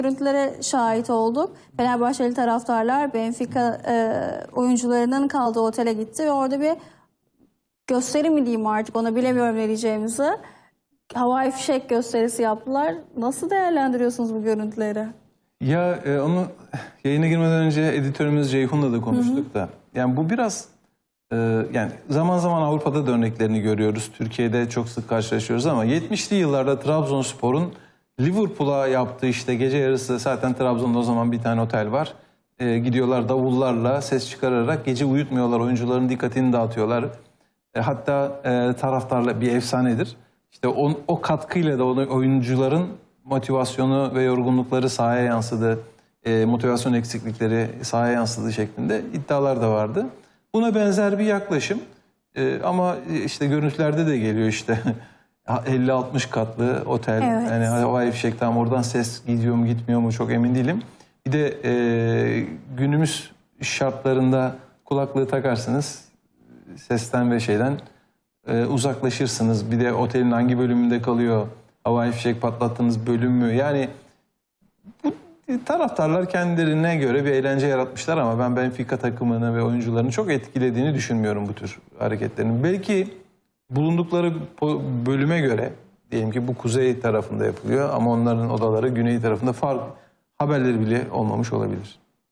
görüntülere şahit olduk. Fenerbahçeli taraftarlar Benfica e, oyuncularının kaldığı otele gitti ve orada bir gösteri mi diyeyim artık ona bilemiyorum ne diyeceğimizi. Havai fişek gösterisi yaptılar. Nasıl değerlendiriyorsunuz bu görüntüleri? Ya e, onu yayına girmeden önce editörümüz Ceyhun'la da konuştuk da. Yani bu biraz e, yani zaman zaman Avrupa'da da örneklerini görüyoruz. Türkiye'de çok sık karşılaşıyoruz ama 70'li yıllarda Trabzonspor'un Liverpool'a yaptığı işte gece yarısı zaten Trabzon'da o zaman bir tane otel var. E, gidiyorlar davullarla ses çıkararak gece uyutmuyorlar oyuncuların dikkatini dağıtıyorlar. E, hatta e, taraftarla bir efsanedir. İşte o, o katkıyla da oyuncuların motivasyonu ve yorgunlukları sahaya yansıdı. E, motivasyon eksiklikleri sahaya yansıdı şeklinde iddialar da vardı. Buna benzer bir yaklaşım. E, ama işte görüntülerde de geliyor işte 50-60 katlı otel. Evet. Yani havai fişek tam oradan ses gidiyor mu gitmiyor mu çok emin değilim. Bir de e, günümüz şartlarında kulaklığı takarsınız sesten ve şeyden e, uzaklaşırsınız. Bir de otelin hangi bölümünde kalıyor? Havai fişek patlattığınız bölüm mü? Yani bu taraftarlar kendilerine göre bir eğlence yaratmışlar ama ben Benfica takımını ve oyuncularını çok etkilediğini düşünmüyorum bu tür hareketlerin. Belki bulundukları bölüme göre diyelim ki bu kuzey tarafında yapılıyor ama onların odaları güney tarafında fark haberleri bile olmamış olabilir.